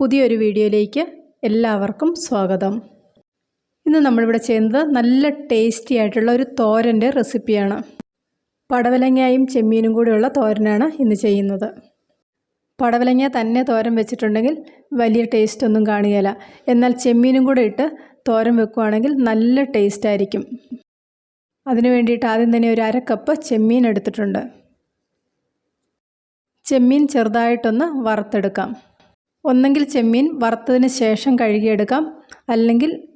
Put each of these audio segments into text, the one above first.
പുതിയൊരു വീഡിയോയിലേക്ക് എല്ലാവർക്കും സ്വാഗതം. ഇന്ന് നമ്മളിവിടെ ചെയ്യുന്നത് നല്ല ടേസ്റ്റി ആയിട്ടുള്ള ഒരു തോരന്റെ റെസിപ്പിയാണ് പടവലങ്ങയും ചെമ്മീനും കൂടെയുള്ള തോരനാണ് ഇന്ന് ചെയ്യുന്നത്. പടവലങ്ങ തന്നെ തോരൻ വെച്ചിട്ടുണ്ടെങ്കിൽ വലിയ ടേസ്റ്റ് ഒന്നും കാണുകയില്ല എന്നാൽ ചെമ്മീനും കൂടെ ഇട്ട് തോരൻ വെക്കുകയാണെങ്കിൽ നല്ല ടേസ്റ്റ് ആയിരിക്കും. അതിന് വേണ്ടിയിട്ട് ആദ്യം തന്നെ ഒരു അര കപ്പ് ചെമ്മീൻ എടുത്തിട്ടുണ്ട്. ചെമ്മീൻ ചെറുതായിട്ടൊന്ന് വറുത്തെടുക്കാം. ഒന്നെങ്കിൽ ചെമ്മീൻ വറുത്തതിന് ശേഷം കഴുകിയെടുക്കാം. അല്ലെങ്കിൽ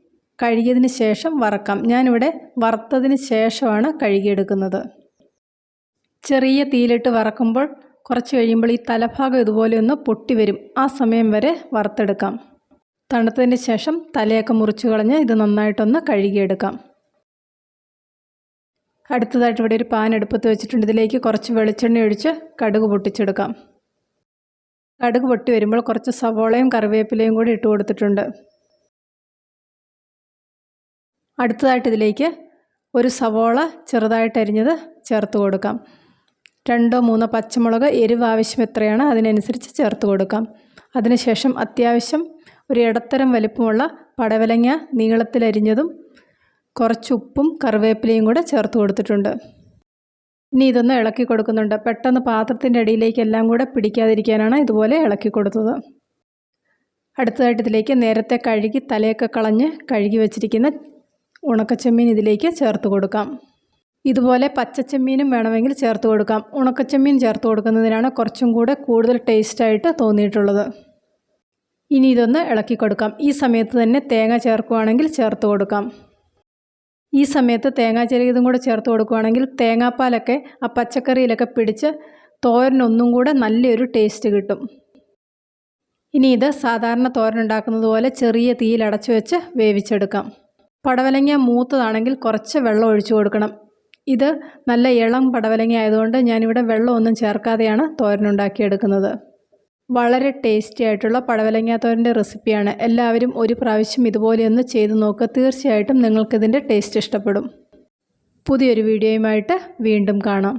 കഴുകിയതിന് ശേഷം വറക്കാം. ഞാനിവിടെ വറുത്തതിന് ശേഷമാണ് കഴുകിയെടുക്കുന്നത്. ചെറിയ തീയിലിട്ട് വറക്കുമ്പോൾ കുറച്ച് കഴിയുമ്പോൾ ഈ തലഭാഗം ഇതുപോലെ ഒന്ന് പൊട്ടി വരും. ആ സമയം വരെ വറുത്തെടുക്കാം. തണുത്തതിന് ശേഷം തലയൊക്കെ മുറിച്ച് കളഞ്ഞ് ഇത് നന്നായിട്ടൊന്ന് കഴുകിയെടുക്കാം. അടുത്തതായിട്ട് ഇവിടെ ഒരു പാൻ എടുപ്പത്ത് വെച്ചിട്ടുണ്ട്. ഇതിലേക്ക് കുറച്ച് വെളിച്ചെണ്ണ ഒഴിച്ച് കടുക് പൊട്ടിച്ചെടുക്കാം. കടുക് പൊട്ടി വരുമ്പോൾ കുറച്ച് സവോളയും കറിവേപ്പിലയും കൂടി ഇട്ട് കൊടുത്തിട്ടുണ്ട്. അടുത്തതായിട്ട് ഇതിലേക്ക് ഒരു സവോള ചെറുതായിട്ട് അരിഞ്ഞത് ചേർത്ത് കൊടുക്കാം. രണ്ടോ മൂന്നോ പച്ചമുളക് എരിവ് ആവശ്യം എത്രയാണ് അതിനനുസരിച്ച് ചേർത്ത് കൊടുക്കാം. അതിനുശേഷം അത്യാവശ്യം ഒരു ഇടത്തരം വലിപ്പമുള്ള പടവലങ്ങ നീളത്തിലരിഞ്ഞതും കുറച്ച് ഉപ്പും കറിവേപ്പിലയും കൂടെ ചേർത്ത് കൊടുത്തിട്ടുണ്ട്. ഇനി ഇതൊന്ന് ഇളക്കി കൊടുക്കുന്നുണ്ട്. പെട്ടെന്ന് പാത്രത്തിന്റെ അടിയിലേക്ക് എല്ലാം കൂടെ പിടിക്കാതിരിക്കാനാണ് ഇതുപോലെ ഇളക്കി കൊടുത്തത്. അടുത്തതായിട്ട് ഇതിലേക്ക് നേരത്തെ കഴുകി തലയൊക്കെ കളഞ്ഞ് കഴുകി വെച്ചിരിക്കുന്ന ഉണക്കച്ചെമ്മീൻ ഇതിലേക്ക് ചേർത്ത് കൊടുക്കാം. ഇതുപോലെ പച്ചച്ചെമ്മീനും വേണമെങ്കിൽ ചേർത്ത് കൊടുക്കാം. ഉണക്കച്ചെമ്മീൻ ചേർത്ത് കൊടുക്കുന്നതിനാണ് കുറച്ചും കൂടെ കൂടുതൽ ടേസ്റ്റായിട്ട് തോന്നിയിട്ടുള്ളത്. ഇനി ഇതൊന്ന് ഇളക്കി കൊടുക്കാം. ഈ സമയത്ത് തന്നെ തേങ്ങ ചേർക്കുകയാണെങ്കിൽ ചേർത്ത് കൊടുക്കാം. ഈ സമയത്ത് തേങ്ങാ ചെരുകിതും കൂടെ ചേർത്ത് കൊടുക്കുകയാണെങ്കിൽ തേങ്ങാപ്പാലൊക്കെ ആ പച്ചക്കറിയിലൊക്കെ പിടിച്ച് തോരനൊന്നും കൂടെ നല്ലൊരു ടേസ്റ്റ് കിട്ടും. ഇനി ഇത് സാധാരണ തോരൻ ഉണ്ടാക്കുന്നത് പോലെ ചെറിയ തീയിൽ അടച്ചു വെച്ച് വേവിച്ചെടുക്കാം. പടവലങ്ങ മൂത്തതാണെങ്കിൽ കുറച്ച് വെള്ളം ഒഴിച്ചു കൊടുക്കണം. ഇത് നല്ല ഇളം പടവലങ്ങ ആയതുകൊണ്ട് ഞാനിവിടെ വെള്ളമൊന്നും ചേർക്കാതെയാണ് തോരനുണ്ടാക്കിയെടുക്കുന്നത് വളരെ ടേസ്റ്റി ആയിട്ടുള്ള പടവലങ്ങാത്തോരന്റെ റെസിപ്പിയാണ് എല്ലാവരും ഒരു പ്രാവശ്യം ഇതുപോലെയൊന്ന് ചെയ്ത് നോക്കുക തീർച്ചയായിട്ടും നിങ്ങൾക്കിതിന്റെ ടേസ്റ്റ് ഇഷ്ടപ്പെടും. പുതിയൊരു വീഡിയോയുമായിട്ട് വീണ്ടും കാണാം.